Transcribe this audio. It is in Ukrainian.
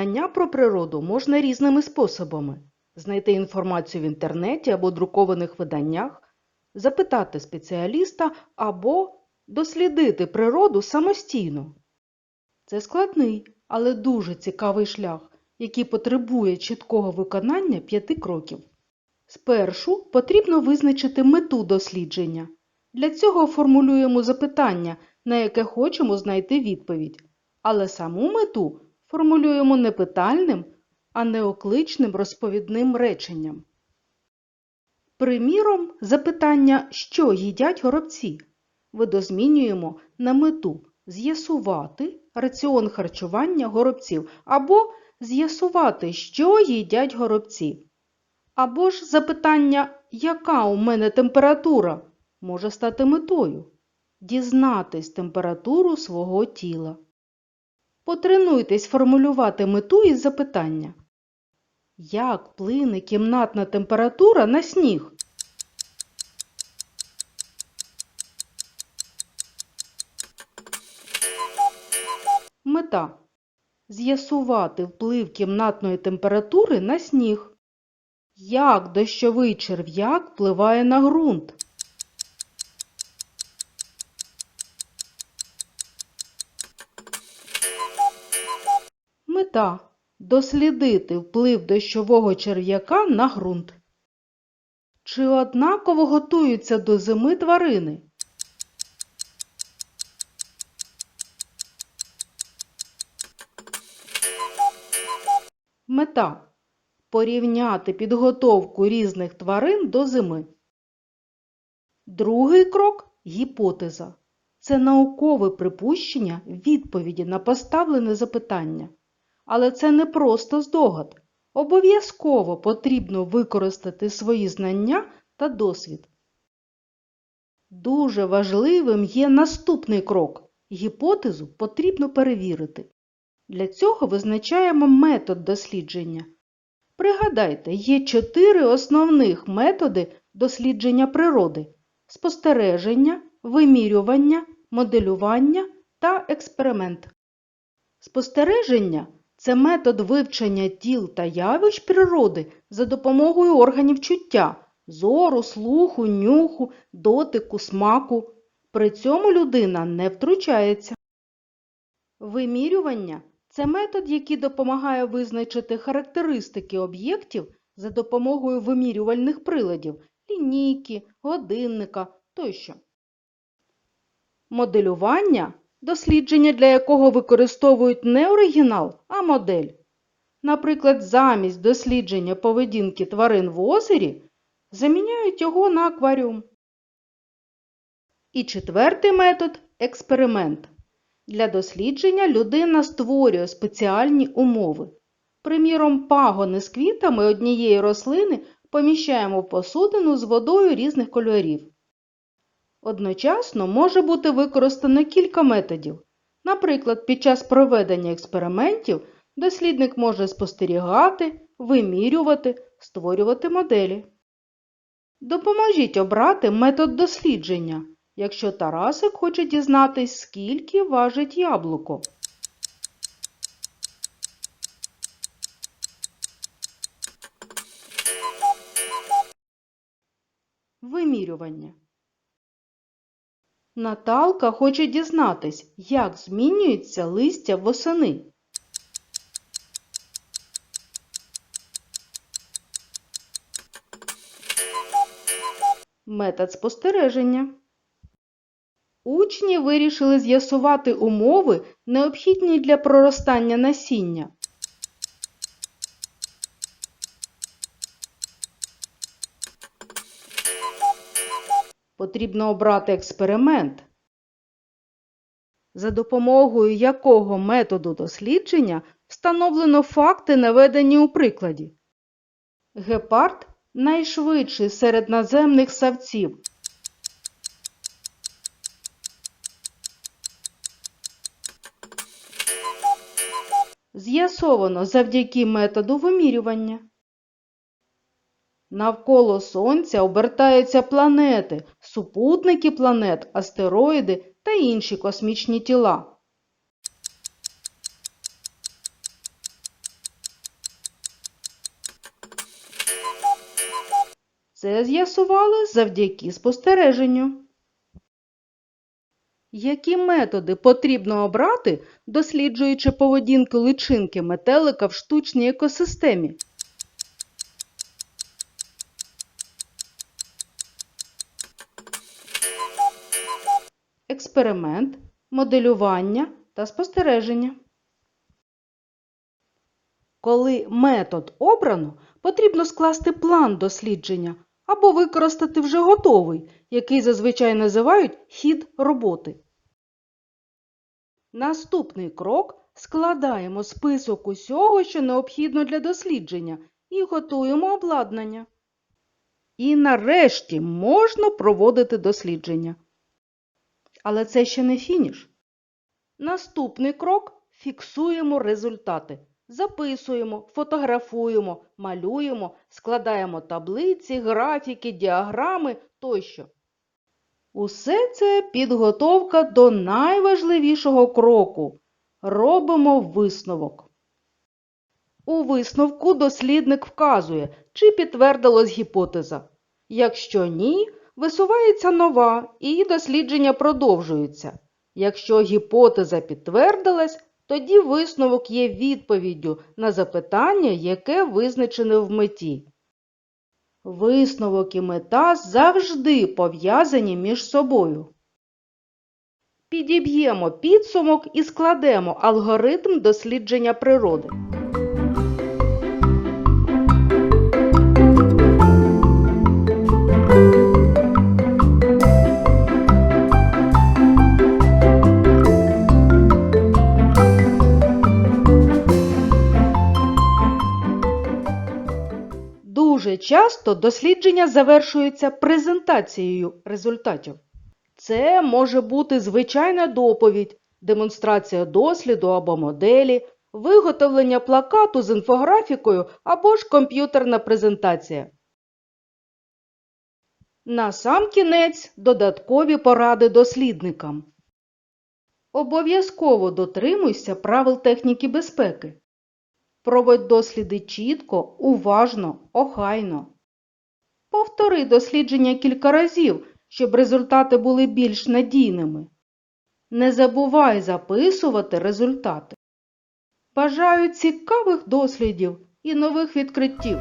знання про природу можна різними способами. Знайти інформацію в інтернеті або друкованих виданнях, запитати спеціаліста або дослідити природу самостійно. Це складний, але дуже цікавий шлях, який потребує чіткого виконання п'яти кроків. Спершу потрібно визначити мету дослідження. Для цього формулюємо запитання, на яке хочемо знайти відповідь. Але саму мету формулюємо не питальним, а неокличним розповідним реченням. Приміром, запитання, що їдять горобці, видозмінюємо на мету з'ясувати раціон харчування горобців або з'ясувати, що їдять горобці. Або ж запитання, яка у мене температура, може стати метою дізнатись температуру свого тіла. Потренуйтесь формулювати мету із запитання. Як плине кімнатна температура на сніг? Мета з'ясувати вплив кімнатної температури на сніг. Як дощовий черв'як впливає на ґрунт? Мета дослідити вплив дощового черв'яка на ґрунт. Чи однаково готуються до зими тварини? Мета порівняти підготовку різних тварин до зими. Другий крок гіпотеза. Це наукове припущення відповіді на поставлене запитання. Але це не просто здогад. Обов'язково потрібно використати свої знання та досвід. Дуже важливим є наступний крок. Гіпотезу потрібно перевірити. Для цього визначаємо метод дослідження. Пригадайте, є чотири основних методи дослідження природи спостереження, вимірювання, моделювання та експеримент. Спостереження це метод вивчення тіл та явищ природи за допомогою органів чуття зору, слуху, нюху, дотику, смаку. При цьому людина не втручається. Вимірювання це метод, який допомагає визначити характеристики об'єктів за допомогою вимірювальних приладів лінійки, годинника тощо. Моделювання дослідження для якого використовують не оригінал, а модель. Наприклад, замість дослідження поведінки тварин в озері заміняють його на акваріум. І четвертий метод експеримент. Для дослідження людина створює спеціальні умови. Приміром, пагони з квітами однієї рослини поміщаємо в посудину з водою різних кольорів. Одночасно може бути використано кілька методів. Наприклад, під час проведення експериментів дослідник може спостерігати, вимірювати, створювати моделі. Допоможіть обрати метод дослідження, якщо Тарасик хоче дізнатись, скільки важить яблуко. Вимірювання. Наталка хоче дізнатись, як змінюється листя восени. Метод спостереження. Учні вирішили з'ясувати умови, необхідні для проростання насіння. Потрібно обрати експеримент, за допомогою якого методу дослідження встановлено факти, наведені у прикладі. Гепард найшвидший серед наземних савців. З'ясовано завдяки методу вимірювання. Навколо Сонця обертаються планети, супутники планет, астероїди та інші космічні тіла. Це з'ясували завдяки спостереженню. Які методи потрібно обрати, досліджуючи поведінку личинки метелика в штучній екосистемі? Експеримент, моделювання та спостереження. Коли метод обрано, потрібно скласти план дослідження або використати вже готовий, який зазвичай називають хід роботи. Наступний крок складаємо список усього, що необхідно для дослідження, і готуємо обладнання. І нарешті можна проводити дослідження. Але це ще не фініш. Наступний крок фіксуємо результати. Записуємо, фотографуємо, малюємо, складаємо таблиці, графіки, діаграми тощо. Усе це підготовка до найважливішого кроку. Робимо висновок. У висновку дослідник вказує, чи підтвердилась гіпотеза. Якщо ні, висувається нова і дослідження продовжується. Якщо гіпотеза підтвердилась, тоді висновок є відповіддю на запитання, яке визначене в меті. Висновок і мета завжди пов'язані між собою. Підіб'ємо підсумок і складемо алгоритм дослідження природи. Часто дослідження завершуються презентацією результатів. Це може бути звичайна доповідь, демонстрація досліду або моделі, виготовлення плакату з інфографікою або ж комп'ютерна презентація. Насамкінець додаткові поради дослідникам. Обов'язково дотримуйся правил техніки безпеки. Проводь досліди чітко, уважно, охайно. Повтори дослідження кілька разів, щоб результати були більш надійними. Не забувай записувати результати. Бажаю цікавих дослідів і нових відкриттів!